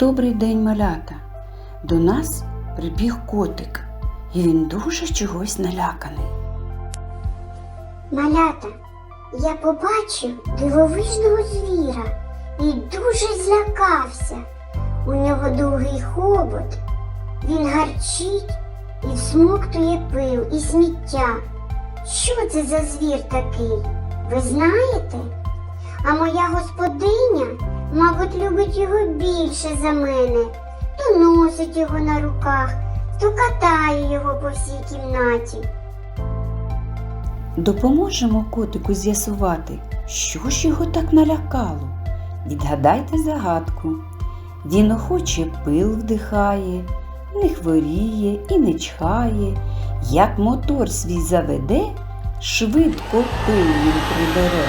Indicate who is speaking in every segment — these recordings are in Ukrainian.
Speaker 1: Добрий день, малята. До нас прибіг котик, і він дуже чогось наляканий.
Speaker 2: Малята, я побачив дивовижного звіра і дуже злякався. У нього довгий хобот, він гарчить і всмоктує пил і сміття. Що це за звір такий? Ви знаєте? А моя господиня, мабуть, любить його більше за мене, то носить його на руках, то катає його по всій кімнаті.
Speaker 1: Допоможемо котику з'ясувати, що ж його так налякало. Відгадайте загадку. Він охоче пил вдихає, не хворіє і не чхає. Як мотор свій заведе, швидко пил він прибере.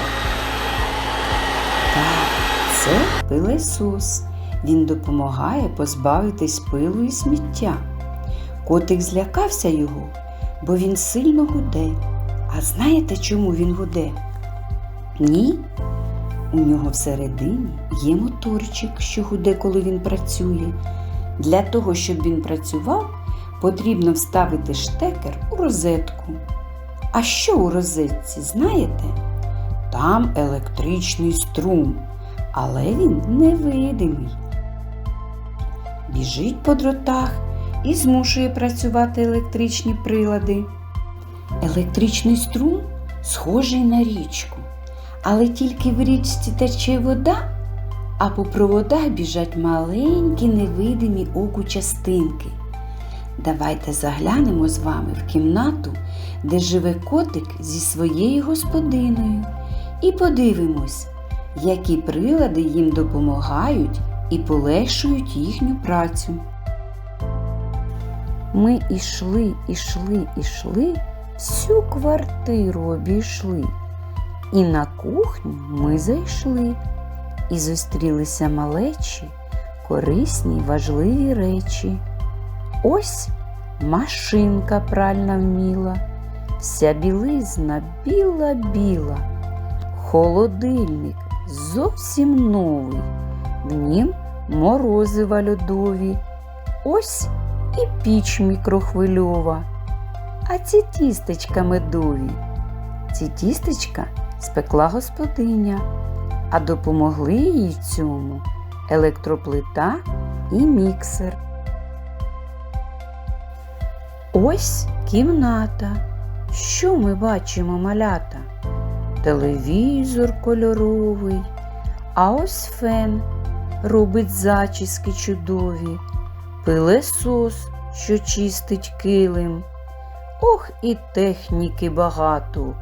Speaker 1: Це пилесос. Він допомагає позбавитись пилу і сміття. Котик злякався його, бо він сильно гуде. А знаєте, чому він гуде? Ні. У нього всередині є моторчик, що гуде, коли він працює. Для того, щоб він працював, потрібно вставити штекер у розетку. А що у розетці, знаєте? Там електричний струм, але він невидимий. Біжить по дротах і змушує працювати електричні прилади. Електричний струм схожий на річку, але тільки в річці тече вода, а по проводах біжать маленькі невидимі оку частинки. Давайте заглянемо з вами в кімнату, де живе котик зі своєю господиною, і подивимось, які прилади їм допомагають і полегшують їхню працю. Ми ішли, ішли, ішли, всю квартиру обійшли. І на кухню ми зайшли і зустрілися малечі, корисні важливі речі. Ось машинка пральна вміла, вся білизна біла-біла, холодильник зовсім новий, в нім морозива льодові. Ось і піч мікрохвильова. А ці тістечка медові. Ці тістечка спекла господиня, а допомогли їй цьому електроплита і міксер. Ось кімната. Що ми бачимо, малята? Телевізор кольоровий, а ось фен робить зачіски чудові, пилесос, що чистить килим. Ох, і техніки багато,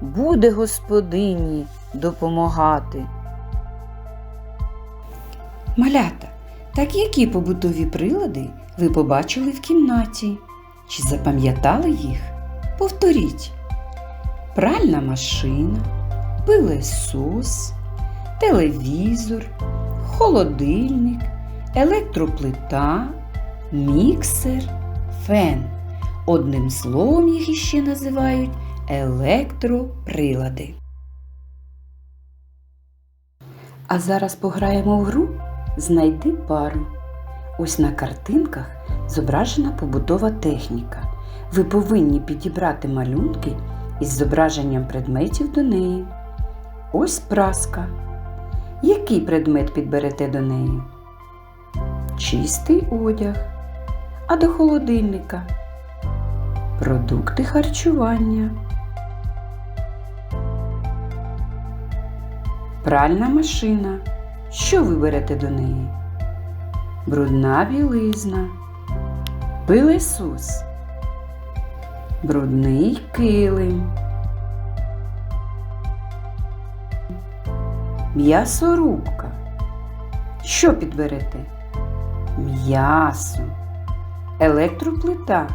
Speaker 1: буде господині допомагати. Малята, так які побутові прилади ви побачили в кімнаті? Чи запам'ятали їх? Повторіть. Пральна машина, пилесос, телевізор, холодильник, електроплита, міксер, фен. Одним словом їх іще називають електроприлади. А зараз пограємо в гру Знайди пару. Ось на картинках зображена побутова техніка. Ви повинні підібрати малюнки із зображенням предметів до неї. Ось праска. Який предмет підберете до неї? Чистий одяг. А до холодильника. Продукти харчування. Пральна машина. Що ви берете до неї? Брудна білизна. Пилесос. Брудний килим. М'ясорубка. Що підберете? М'ясо. Електроплита.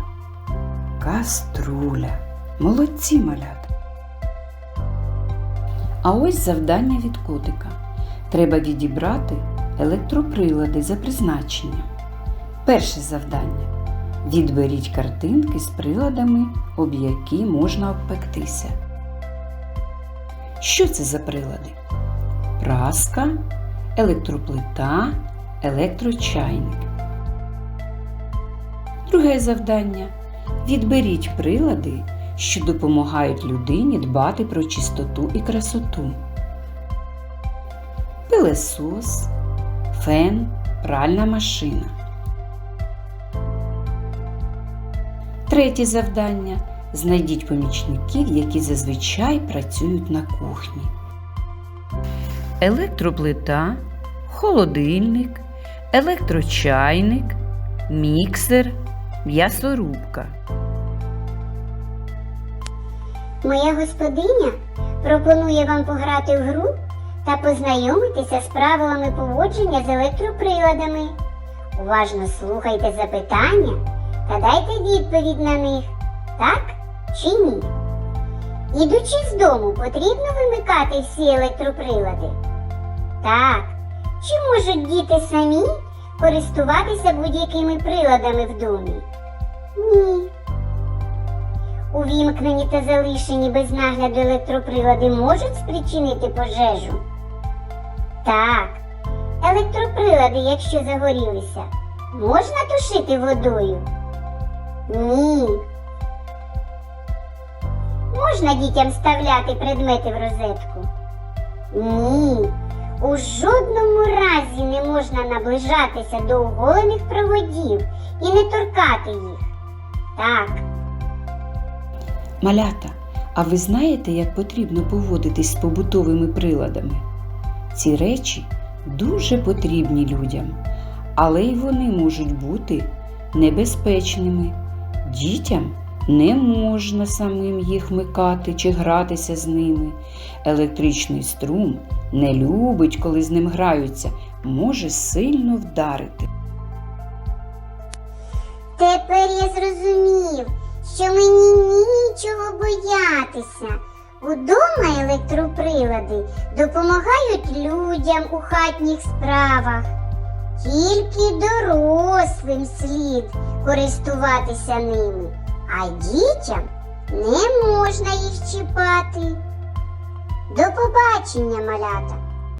Speaker 1: Каструля. Молодці малята. А ось завдання від котика. Треба відібрати електроприлади за призначенням. Перше завдання. Відберіть картинки з приладами, об які можна обпектися. Що це за прилади? Праска, електроплита, електрочайник. Друге завдання. Відберіть прилади, що допомагають людині дбати про чистоту і красоту. Пилесос, фен, пральна машина. Третє завдання. Знайдіть помічників, які зазвичай працюють на кухні. Електроплита, холодильник, електрочайник, міксер, м'ясорубка.
Speaker 2: Моя господиня пропонує вам пограти в гру та познайомитися з правилами поводження з електроприладами. Уважно слухайте запитання та дайте відповідь на них, так чи ні. Ідучи з дому, потрібно вимикати всі електроприлади. Так. Чи можуть діти самі користуватися будь-якими приладами в домі? Ні. Увімкнені та залишені без нагляду електроприлади можуть спричинити пожежу? Так. Електроприлади, якщо загорілися, можна тушити водою? Ні. Можна дітям вставляти предмети в розетку? Ні. У жодному разі не можна наближатися до оголених проводів і не торкати їх. Так.
Speaker 1: Малята, а ви знаєте, як потрібно поводитись з побутовими приладами? Ці речі дуже потрібні людям, але й вони можуть бути небезпечними. Дітям не можна самим їх вмикати чи гратися з ними. Електричний струм не любить, коли з ним граються, може сильно вдарити.
Speaker 2: Тепер я зрозумів, що мені нічого боятися. Удома електроприлади допомагають людям у хатніх справах. Тільки дорослим слід користуватися ними, а дітям не можна їх чіпати. До побачення, малята!